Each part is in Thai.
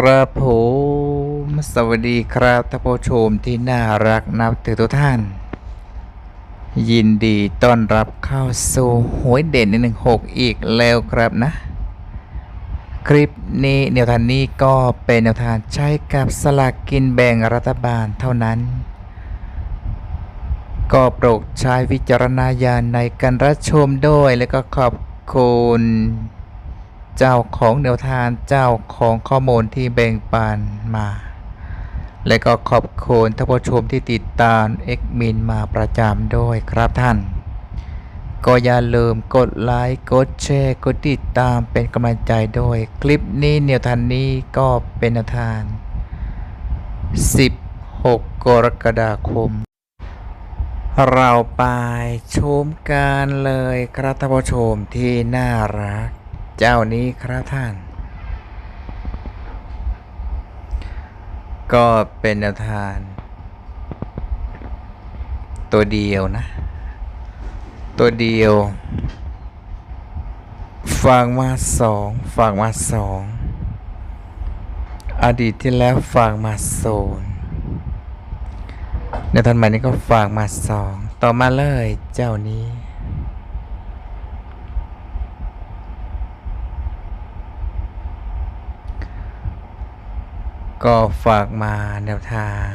ครับผมสวัสดีครับท่านผู้ชมที่น่ารักนับถือทุกท่าน ยินดีต้อนรับเข้าสู่หวยเด่นหนึ่งหกอีกแล้วครับนะ คลิปนี้แนวทางนี้ก็เป็นแนวทางใช้กับสลากกินแบ่งรัฐบาลเท่านั้น ก็โปรดใช้วิจารณญาณในการรับชมด้วยแล้วก็ขอบคุณ เจ้าของแนวทางเจ้าของข้อมูลที่แบ่งปันมา และก็ขอบคุณท่านผู้ชมที่ติดตามเอ็กมินมาประจำด้วยครับท่าน ก็อย่าลืมกดไลค์กดแชร์กดติดตามเป็นกำลังใจด้วย คลิปนี้แนวทางนี้ก็เป็นแนวทาง 16 กรกฎาคม เราไปชมกันเลยครับท่านผู้ชมที่น่ารัก เจ้านี้ครับท่าน ก็เป็นแนวทางตัวเดียวนะ ตัวเดียว ฟังมาสองฟังมาสองอดีตที่แล้วฟังมาศูนย์ในทันใหม่นี้ก็ฟังมาสองต่อมาเลยเจ้านี้ ก็ฝากมาแนวทาง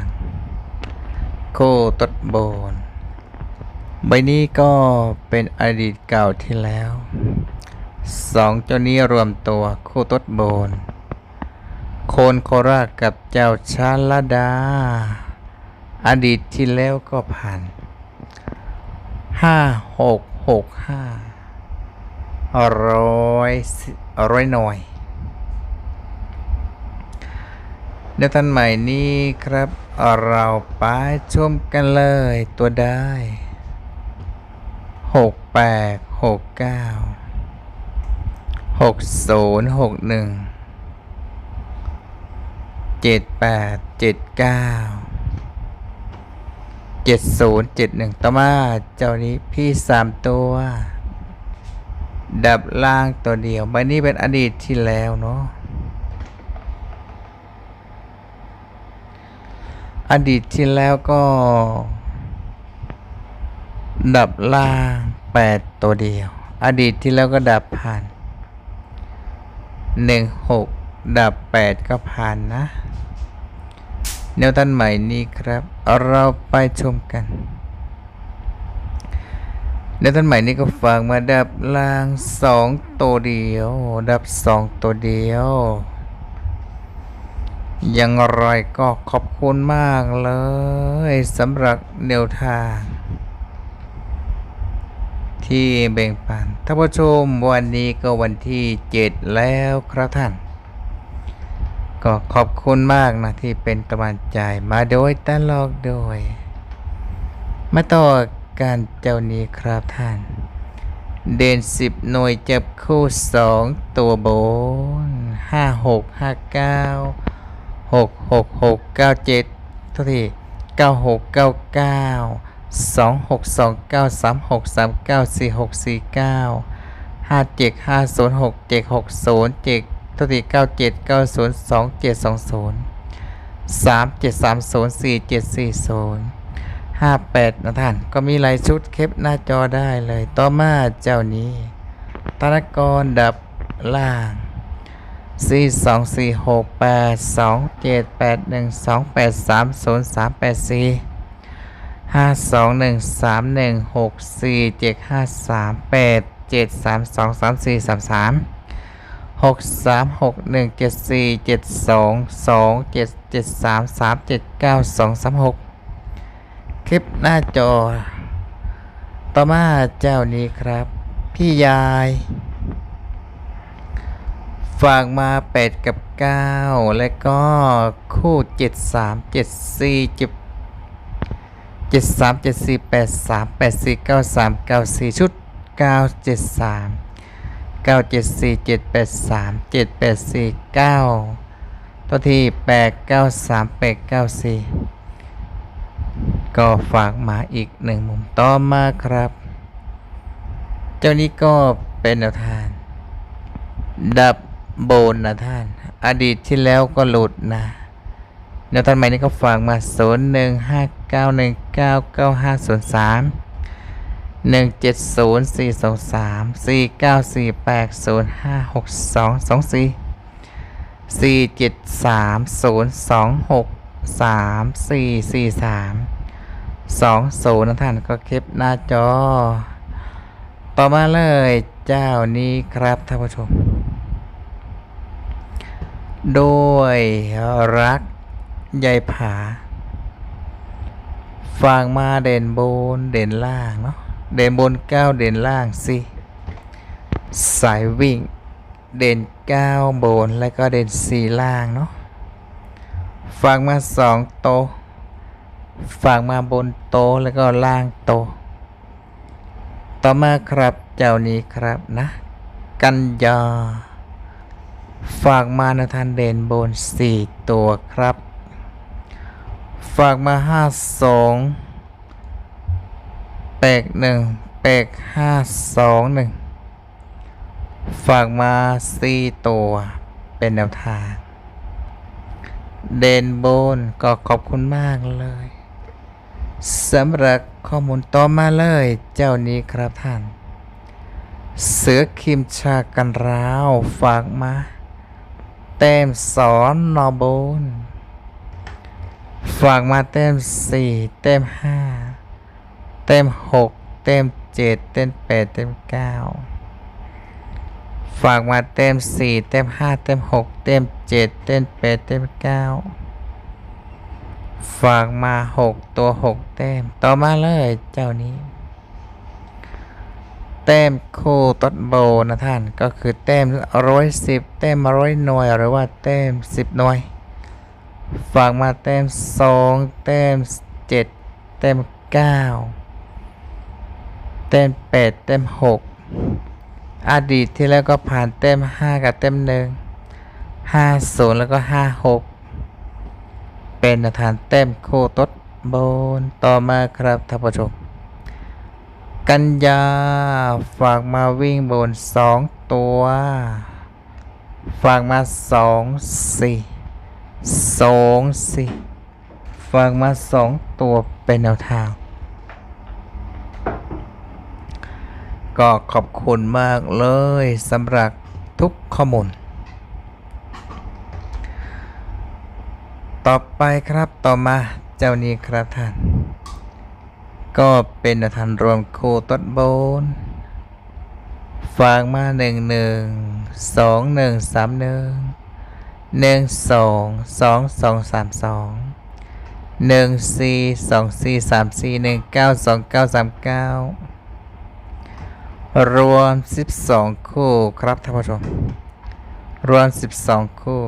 โคตดโบน ใบนี้ก็เป็นอดีตเก่าที่แล้ว สองเจ้านี้รวมตัวโคตดโบน โคนโคราชกับเจ้าชาลดา อดีตที่แล้วก็ผ่านห้าหกหกห้าร้อยร้อยหน่วย ในท่านใหม่นี้ครับ เราไปชมกันเลยตัวได้หกแปดหกเก้าหกศูนย์หกหนึ่งเจ็ดแปดเจ็ดเก้าเจ็ดศูนย์เจ็ดหนึ่งต่อมาเจ้านี้พี่สามตัว ดับล่างตัวเดียวใบนี้เป็นอดีตที่แล้วเนาะ อดีตที่แล้วก็ ดับล่างแปดตัวเดียว อดีตที่แล้วก็ดับผ่านหนึ่งหกดับแปดก็ผ่านนะแนวท่านใหม่นี้ครับ เราไปชมกันแนวท่านใหม่นี้ก็ฟังมาดับล่างสองตัวเดียว ดับสองตัวเดียว ยังไรก็ขอบคุณมากเลยสำหรับแนวทาง ที่แบ่งปันท่านผู้ชมวันนี้ก็วันที่ 7 แล้วครับท่าน ก็ขอบคุณมากนะที่เป็นกำลังใจมาโดยตลอดโดย มาต่อการเจ้านี้ครับท่าน เด่นสิบหน่วยจับคู่สองตัวบนห้าหกห้าเก้า หกหกหกเก้าเจ็ดเท่าที่เก้าหกเก้าเก้าสองหกสองเก้าสามหกสามเก้าสี่หกสี่เก้าห้าเจ็ดห้าศูนย์หกเจ็ดหกศูนย์เจ็ดเท่าที่เก้าเจ็ดเก้าศูนย์สองเจ็ดสองศูนย์สามเจ็ดสามศูนย์สี่เจ็ดสี่ศูนย์ห้าแปดนะท่านก็มีหลายชุดเคปหน้าจอได้เลย ต่อมาเจ้านี้ธนกรดับล่าง สี่สองสี่หกแปดสองเจ็ดแปดหนึ่งสองแปดสามศูนย์สามแปดสี่ห้าสองหนึ่งสามหนึ่งหกสี่เจ็ดห้าสามแปดเจ็ดสามสองสามสี่สามสามหกสามหกหนึ่งเจ็ดสี่เจ็ดสองสองเจ็ดเจ็ดสามสามเจ็ดเก้าสองสามหกคลิปหน้าจอ ต่อมาเจ้านี้ครับ พี่ยาย ฝากมาแปดกับเก้าแล้วก็คู่เจ็ดสามเจ็ดสี่เจ็ดเจ็ดสามเจ็ดสี่แปดสามแปดสี่เก้าสามเก้าสี่ชุดเก้าเจ็ดสามเก้าเจ็ดสี่เจ็ดแปดสามเจ็ดแปดสี่เก้าตัวที่แปดเก้าสามแปดเก้าสี่ก็ฝากมาอีกหนึ่งมุมต่อมาครับ เจ้านี้ก็เป็นแนวทางดับ โบนนะท่าน อดีตที่แล้วก็หลุดนะแนวท่างใหม่นี้ก็ฝากมา 0 1 5 9 1 9 9 5 0 3 1 7 0 4 2 3 4 9 4 8 0 5 6 2 2 4 4 7 3 0 2 6 3 4 4 3 2 0นะท่านก็คลิปหน้าจอ ต่อมาเลยเจ้านี้ครับท่านผู้ชม โดยรักใยผาฟางมาเด่นบนเด่นล่างเนาะเด่นบนเก้าเด่นล่างสิสายวิ่งเด่นเก้าบนแล้วก็เด่นสี่ล่างเนาะฟางมาสองโตฟางมาบนโตแล้วก็ล่างโต ต่อมาครับเจ้านี้ครับนะ กันยา ฝากมาในทันเด่นบนสี่ตัวครับ ฝากมาห้าสองแปกหนึ่งแปกห้าสองหนึ่งฝากมาสี่ตัวเป็นแนวทาง เด่นบนก็ขอบคุณมากเลยสำหรับข้อมูลต่อมาเลยเจ้านี้ครับท่าน เสือคิมชากันราว ฝากมา แต้มสอนนอบนฝากมาแต้มสี่แต้มห้าแต้มหกแต้มเจ็ดแต้มแปดแต้มเก้าฝากมาแต้มสี่แต้มห้าแต้มหกแต้มเจ็ดแต้มแปดแต้มเก้าฝากมาหกตัวหกแต้มต่อมาเลยเจ้านี้ แต้มคู่ต้นโบนะท่านก็คือแต้มร้อยสิบแต้มร้อยหน่วยหรือว่าแต้มสิบหน่วย ฝากมาแต้มสองแต้มเจ็ดแต้มเก้าแต้มแปดแต้มหกอดีตที่แล้วก็ผ่านแต้มห้ากับแต้มหนึ่งห้าศูนย์แล้วก็ห้าหกเป็นแนวทานแต้มคู่ต้นโบนต่อมาครับท่านผู้ชม กันยาฝากมาวิ่งบนสองตัว ฝากมาสองสี่สองสี่ฝากมาสองตัวเป็นแนวทาง ก็ขอบคุณมากเลยสำหรับทุกข้อมูล ต่อไปครับต่อมาเจ้านี้ครับท่าน ก็เป็นทางรวมคู่ต้นบนฝากมาหนึ่งหนึ่งสองหนึ่งสามหนึ่งหนึ่งสองสองสองสามสองหนึ่งสี่สองสี่สามสี่หนึ่งเก้าสองเก้าสามเก้ารวมสิบสองคู่ครับท่านผู้ชม รวมสิบสองคู่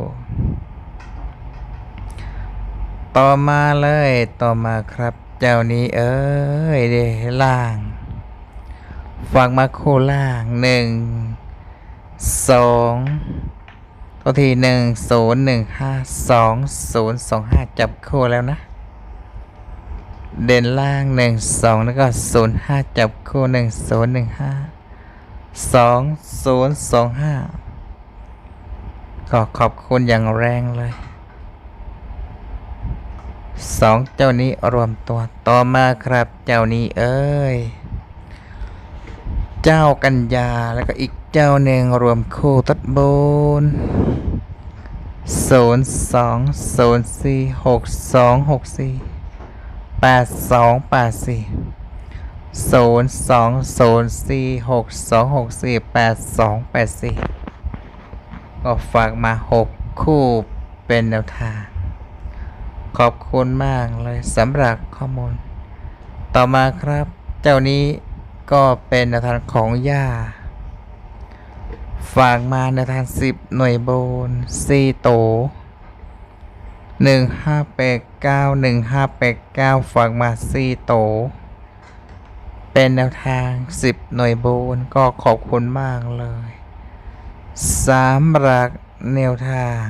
ต่อมาเลยต่อมาครับ เจ้านี้เอ้ยเดล่างฟังมาโค่ล่างหนึ่งสองตัวทีหนึ่งศูนย์หนึ่งห้าสองศูนย์สองห้าจับคู่แล้วนะ เด่นล่างหนึ่งสองแล้วก็ศูนย์ห้าจับคู่หนึ่งศูนย์หนึ่งห้าสองศูนย์สองห้าก็ขอบคุณอย่างแรงเลย สองเจ้านี้รวมตัวต่อมาครับเจ้านี้เอ้ย เจ้ากัญญาแล้วก็อีกเจ้าหนึ่งรวมคู่ตัดบนศูนย์สองศูนย์สี่หกสองหกสี่แปดสองแปดสี่ศูนย์สองศูนย์สี่หกสองหกสี่แปดสองแปดสี่ก็ฝากมาหกคู่เป็นแนวทาง ขอบคุณมากเลยสำหรับข้อมูล ต่อมาครับ เจ้านี้ก็เป็นแนวทางของย่า ฝากมาแนวทางสิบหน่วยโบนสี่โตหนึ่งห้าแปดเก้าหนึ่งห้าแปดเก้าฝากมาสี่โต เป็นแนวทางสิบหน่วยโบนก็ขอบคุณมากเลยสำหรับแนวทาง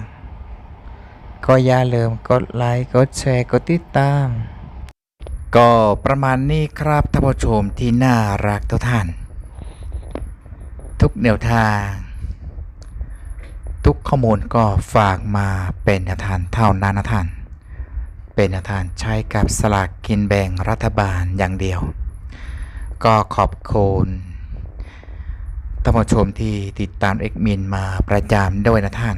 ก็อย่าลืมกดไลค์กดแชร์กดติดตาม ก็ประมาณนี้ครับท่านผู้ชมที่น่ารักทุกท่าน ทุกแนวทาง ทุกข้อมูลก็ฝากมาเป็นแนวทางเท่านั้นนะท่าน เป็นแนวทางใช้กับสลากกินแบ่งรัฐบาลอย่างเดียว ก็ขอบคุณท่านผู้ชมที่ติดตามเอกมินมาประจำด้วยนะท่าน